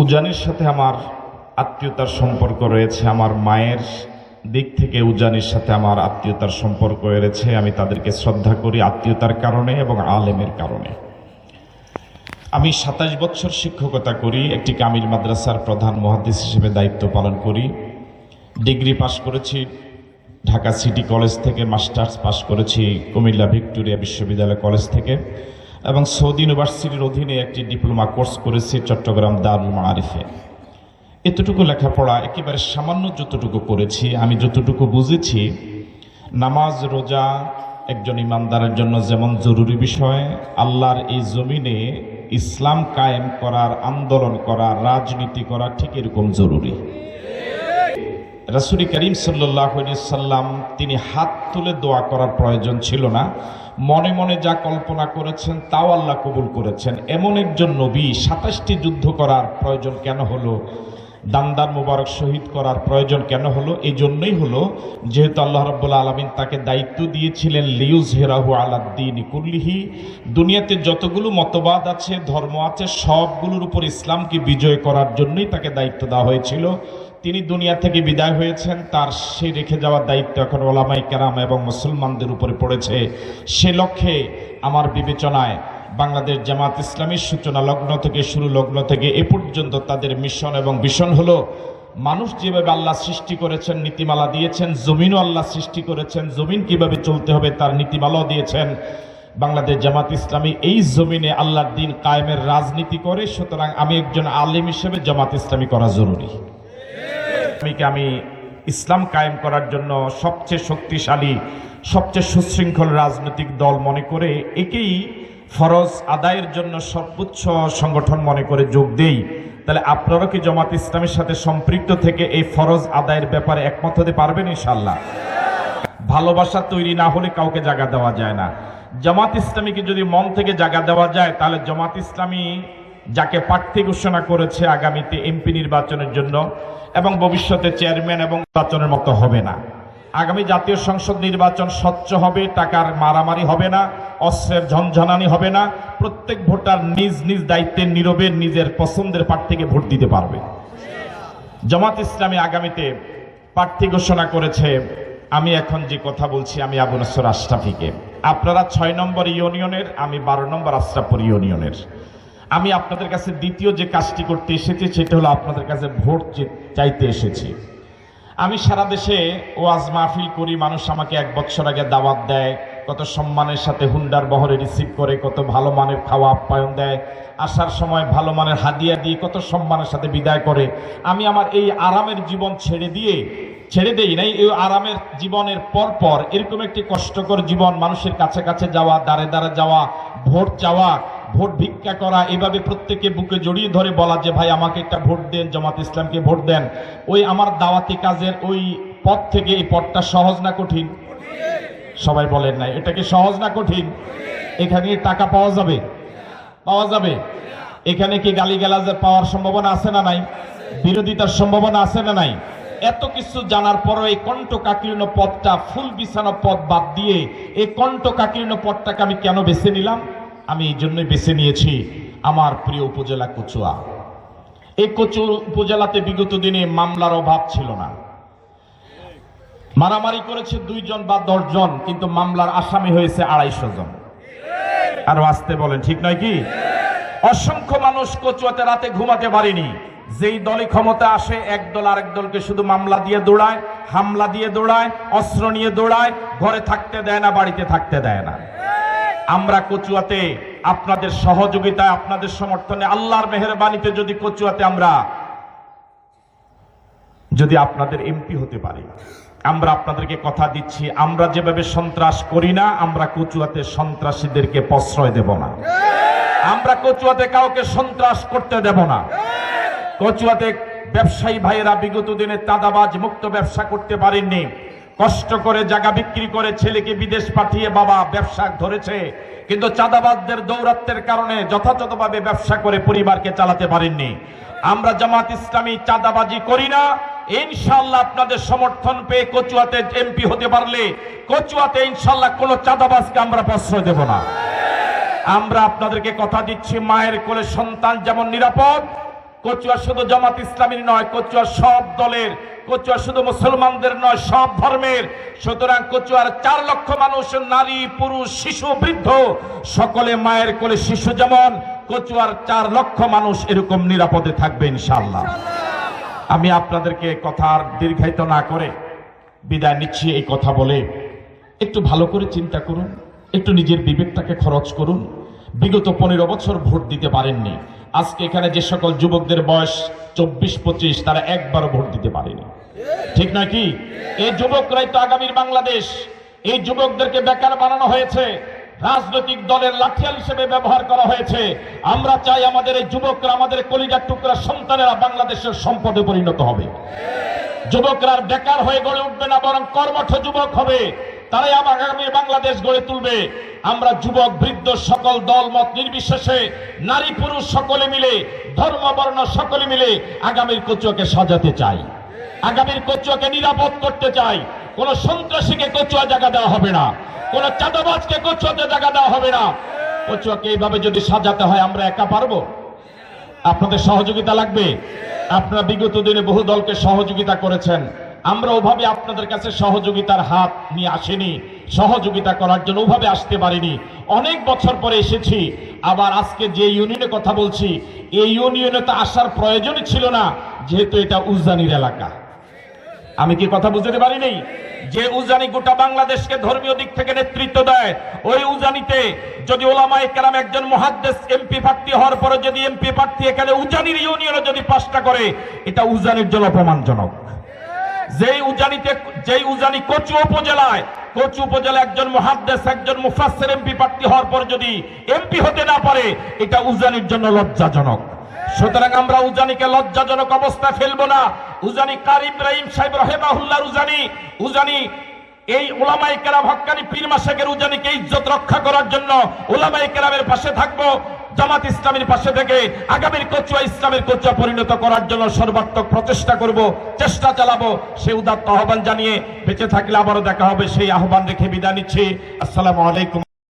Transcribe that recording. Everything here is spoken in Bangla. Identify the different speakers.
Speaker 1: উজানির সাথে আমার আত্মীয়তার সম্পর্ক রয়েছে, আমার মায়ের দিক থেকে উজানির সাথে আমার আত্মীয়তার সম্পর্ক রয়েছে, আমি তাদেরকে শ্রদ্ধা করি আত্মীয়তার কারণে এবং আলেমের কারণে। আমি সাতাশ বছর শিক্ষকতা করি, একটি কামিল মাদ্রাসার প্রধান মহাদিস হিসেবে দায়িত্ব পালন করি। ডিগ্রি পাশ করেছি, ঢাকা সিটি কলেজ থেকে মাস্টার্স পাশ করেছি কুমিল্লা ভিক্টোরিয়া বিশ্ববিদ্যালয় কলেজ থেকে। এবং সৌদি ইউনিভার্সিটির অধীনে একটি ডিপ্লোমা কোর্স করেছি চট্টগ্রাম দারুল মারিফে এতটুকু লেখাপড়া একেবারে সামান্য যতটুকু করেছি, আমি যতটুকু বুঝেছি, নামাজ, রোজা, একজন ইমানদারের জন্য যেমন জরুরি বিষয়, আল্লাহর এই জমিনে ইসলাম কায়েম করার, আন্দোলন করা রাজনীতি করা ঠিক এরকম জরুরি। রাসুলি করিম সাল্লাহ সাল্লাম তিনি হাত তুলে দোয়া করার প্রয়োজন ছিল না। মনে মনে যা কল্পনা করেছেন তাও আল্লাহ কবুল করেছেন। এমন একজন নবী সাতাশটি যুদ্ধ করার প্রয়োজন কেন হলো? দান্দার মুবারক শহীদ করার প্রয়োজন কেন হলো? এই জন্যই হলো, যেহেতু আল্লাহ রব্বুল্লা আলমিন তাকে দায়িত্ব দিয়েছিলেন লিউজ হেরাহু আলাদ্দিন কুল্লিহি। দুনিয়াতে যতগুলো মতবাদ আছে, ধর্ম আছে, সবগুলোর উপর ইসলামকে বিজয় করার জন্যই তাকে দায়িত্ব দেওয়া হয়েছিল। তিনি দুনিয়া থেকে বিদায় হয়েছেন, তার সে রেখে যাওয়ার দায়িত্ব এখন ওলামাই কেরাম এবং মুসলমানদের উপরে পড়েছে। সে লক্ষ্যে আমার বিবেচনায় বাংলাদেশ জামাত ইসলামীর সূচনা লগ্ন থেকে শুরু লগ্ন থেকে এ পর্যন্ত তাদের মিশন এবং ভীষণ হলো, মানুষ যেভাবে আল্লাহ সৃষ্টি করেছেন, নীতিমালা দিয়েছেন, জমিনও আল্লাহ সৃষ্টি করেছেন, জমিন কীভাবে চলতে হবে তার নীতিমালাও দিয়েছেন। বাংলাদেশ জামাত ইসলামী এই জমিনে আল্লাহর দিন কায়েমের রাজনীতি করে, সুতরাং আমি একজন আলিম হিসেবে জামাত ইসলামী করা জরুরি। ইসলামীকে আমি ইসলাম কায়েম করার জন্য সবচেয়ে শক্তিশালী, সবচেয়ে সুশৃঙ্খল রাজনৈতিক দল মনে করে একেই ফরজ আদায়ের জন্য সর্বোচ্চ সংগঠন মনে করে যোগ দেই। তাহলে আপনারা কি জামাত ইসলামের সাথে সম্পৃক্ত থেকে এই ফরজ আদায়ের ব্যাপারে একমত হতে পারবেন ইনশাল্লাহ ভালোবাসা তৈরি না হলে কাউকে জায়গা দেওয়া যায় না। জামাত ইসলামীকে যদি মন থেকে জায়গা দেওয়া যায়, তাহলে জামাত ইসলামী যাকে প্রার্থী ঘোষণা করেছে আগামীতে এমপি নির্বাচনের জন্য এবং ভবিষ্যতে চেয়ারম্যান এবং নির্বাচনের মতো হবে না। আগামী জাতীয় সংসদ নির্বাচন স্বচ্ছ হবে, টাকার মারামারি হবে না, অস্ত্রের ঝনঝনানি হবে না, প্রত্যেক ভোটার নিজ নিজ দায়িত্বের নীরবে নিজের পছন্দের প্রার্থীকে ভোট দিতে পারবে। জামাত ইসলামী আগামীতে প্রার্থী ঘোষণা করেছে, আমি এখন যে কথা বলছি আমি আবু নসর আশরাফিকে। আপনারা ছয় নম্বর ইউনিয়নের, আমি বারো নম্বর আশরাফপুর ইউনিয়নের। আমি আপনাদের কাছে দ্বিতীয় যে কাজটি করতে এসেছি, সেটা হলো আপনাদের কাছে ভোট চাইতে এসেছি। আমি সারা দেশে ওয়াজ মাহফিল করি, মানুষ আমাকে এক বছর আগে দাওয়াত দেয়, কত সম্মানের সাথে হুন্ডার বহরে রিসিভ করে, কত ভালো মানের খাওয়া আপ্যায়ন দেয়, আসার সময় ভালো মানের হাদিয়া দিয়ে কত সম্মানের সাথে বিদায় করে। আমি আমার এই আরামের জীবন ছেড়ে দিয়ে, ছেড়ে দেই নাই, এই আরামের জীবনের পর পর এরকম একটি কষ্টকর জীবন, মানুষের কাছে কাছে যাওয়া দাঁড়ে দাঁড়ে যাওয়া ভোট চাওয়া, ভোট ভিক্ষা করা, এভাবে প্রত্যেকে বুকে জড়িয়ে ধরে বলা যে, ভাই, আমাকে একটা ভোট দেন, জামাত ইসলামকে ভোট দেন। ওই আমার দাওয়াতি কাজের ওই পথ থেকে এই পথটা সহজ না কঠিন? সবাই বলেন নাই, এটা কি সহজ না কঠিন? এখানে টাকা পাওয়া যাবে? পাওয়া যাবে। এখানে কি গালিগালাজের পাওয়ার সম্ভাবনা আছে না নাই? বিরোধিতার সম্ভাবনা আছে না নাই? এত কিছু জানার পরও এই কণ্ঠ কাকীর্ণ পথটা ফুল বিছানো পথ বাদ দিয়ে এই কণ্ঠ কাকীর্ণ পথটাকে আমি কেন বেছে নিলাম? আমি এই জন্যই বেছে নিয়েছি আমার প্রিয় উপজেলা কচুয়া। এই কচু উপজেলাতে বিগত দিনে মামলার অভাব ছিল না। মারামারি করেছে দুইজন বা দশজন, কিন্তু মামলার আসামি হয়েছে আড়াইশো জন। আরও আসতে বলেন, ঠিক নয় কি? অসংখ্য মানুষ কচুয়াতে রাতে ঘুমাতে পারেনি। যেই দলই ক্ষমতা আসে, এক দল আরেক দলকে শুধু মামলা দিয়ে দৌড়ায়, হামলা দিয়ে দৌড়ায়, অস্ত্র নিয়ে দৌড়ায়, ঘরে থাকতে দেয় না, বাড়িতে থাকতে দেয় না। আমরা কচুয়াতে আপনাদের সহযোগিতায়, আপনাদের সমর্থনে, আল্লাহর মেহরবানিতে যদি কচুয়াতে আমরা, যদি আপনাদের এমপি হতে পারি, আমরা আপনাদেরকে কথা দিচ্ছি, আমরা যেভাবে সন্ত্রাস করি না, আমরা কচুয়াতে সন্ত্রাসীদেরকে প্রশ্রয় দেব না। আমরা কচুয়াতে কাউকে সন্ত্রাস করতে দেব না। কচুয়াতে ব্যবসায়ী ভাইয়েরা বিগত দিনে চাঁদাবাজ মুক্ত ব্যবসা করতে পারেননি। কষ্ট করে জায়গা বিক্রি করে ছেলেকে বিদেশ পাঠিয়ে বাবা ব্যবসা ধরেছে। কিন্তু চাঁদাবাজদের দৌরাত্বের কারণে যথাযথভাবে ব্যবসা করে পরিবারকে চালাতে পারেননি। আমরা জামাত ইসলামী চাঁদাবাজি করি না। ইনশাল্লাহ আপনাদের সমর্থন পেয়ে কচুয়াতে এমপি হতে পারলে কচুয়াতে ইনশাল্লাহ কোনো চাঁদাবাজকে আমরা প্রশ্রয় দেব না। আমরা আপনাদেরকে কথা দিচ্ছি, মায়ের কোলে সন্তান যেমন নিরাপদ কচুয়া শুধু জামাত ইসলামীর নয়, কচুয়া সব দলের, কচুয়া শুধু মুসলমানদের নয়, সব ধর্মের। সুতরাং কচুয়ার চার লক্ষ মানুষ নারী, পুরুষ, শিশু, বৃদ্ধ, সকলে মায়ের কোলে শিশু যেমন, কচুয়ার চার লক্ষ মানুষ এরকম নিরাপদে থাকবে ইনশাল্লাহ আমি আপনাদেরকে কথা আর দীর্ঘায়িত না করে বিদায় নিচ্ছি এই কথা বলে। একটু ভালো করে চিন্তা করুন, একটু নিজের বিবেকটাকে খরচ করুন। বিগত পনেরো বছর ভোট দিতে পারেননি। আজকে এখানে যে সকল যুবকদের বয়স চব্বিশ পঁচিশ, তারা একবারও ভোট দিতে পারেনি। ঠিক নাকি এই যুবকরাই তো আগামীর বাংলাদেশ। এই যুবকদেরকে বেকার বানানো হয়েছে। রাজনৈতিক দলের লাঠিয়াল হিসেবে ব্যবহার করা হয়েছে। আমরা চাই আমাদের এই যুবকরা, আমাদের কলিজার টুকরা সন্তানেরা বাংলাদেশের সম্পদে পরিণত হবে। যুবকরা বেকার হয়ে গড়ে উঠবে না, বরং কর্মঠ যুবক হবে। তারাই আবার আগামী বাংলাদেশ গড়ে তুলবে। আমরা যুবক, বৃদ্ধ সকল দল, মত নির্বিশেষে, নারী, পুরুষ সকলে মিলে, ধর্ম, বর্ণ সকলে মিলে আগামীর কচুয়াকে সাজাতে চাই। আগামীর কচুয়াকে নিরাপদ করতে চাই। কোন সন্ত্রাসীকে কচুয়া জায়গা দেওয়া হবে না। কোন চাঁদাবাজকে কচুয়াতে জায়গা দেওয়া হবে না। কচুয়াকে এইভাবে যদি সাজাতে হয়, আমরা একা পারব? আপনাদের সহযোগিতা লাগবে? আপনারা বিগত দিনে বহু দলকে সহযোগিতা করেছেন। আমরা ওভাবে আপনাদের কাছে সহযোগিতার হাত নিয়ে আসেনি। সহযোগিতা করার জন্য ওভাবে আসতে পারিনি। অনেক বছর পরে এসেছি। আবার আজকে যে ইউনিয়নে কথা বলছি, এই ইউনিয়নে তো আসার প্রয়োজনই ছিল না, যেহেতু এটা উজানির এলাকা। আমি কি কথা বুঝতে পারিনি যে উজানি গোটা বাংলাদেশকে ধর্মীয় দিক থেকে নেতৃত্ব দেয়, ওই উজানিতে যদি ওলামায়ে কেরাম একজন মহাদ্দেশ এমপি প্রার্থী হওয়ার পরে যদি এমপি প্রার্থী এখানে উজানির ইউনিয়নে যদি পাশটা করে, এটা উজানির জন্য অপমানজনক। যেই উজানিতে, যেই উজানি কচু উপজেলায়, কচু উপজেলা একজন মহাদ্দেশ, একজন মুফাসের এমপি প্রার্থী হওয়ার পর যদি এমপি হতে না পারে, এটা উজানির জন্য লজ্জাজনক। সুতরাং আমরা উজানিকে লজ্জাজনক অবস্থায় ফেলব না। উজানি কার ইব্রাহিম সাহেব রহেমাহুল্লাহ উজানি? উজানি এই ওলামাই কেরাম হকানি পীর মাসেকের উজানিকে ইজ্জত রক্ষা করার জন্য ওলামাই কেরামের পাশে থাকব, জামাত ইসলামের পাশে থেকে আগামীর কচুয়া ইসলামের কচুয়া পরিণত করার জন্য সর্বাত্মক প্রচেষ্টা করব, চেষ্টা চালাবো। সে উদাত্ত আহ্বান জানিয়ে বেঁচে থাকলে আবারও দেখা হবে, সেই আহ্বান রেখে বিদায় নিচ্ছি। আসসালামু আলাইকুম।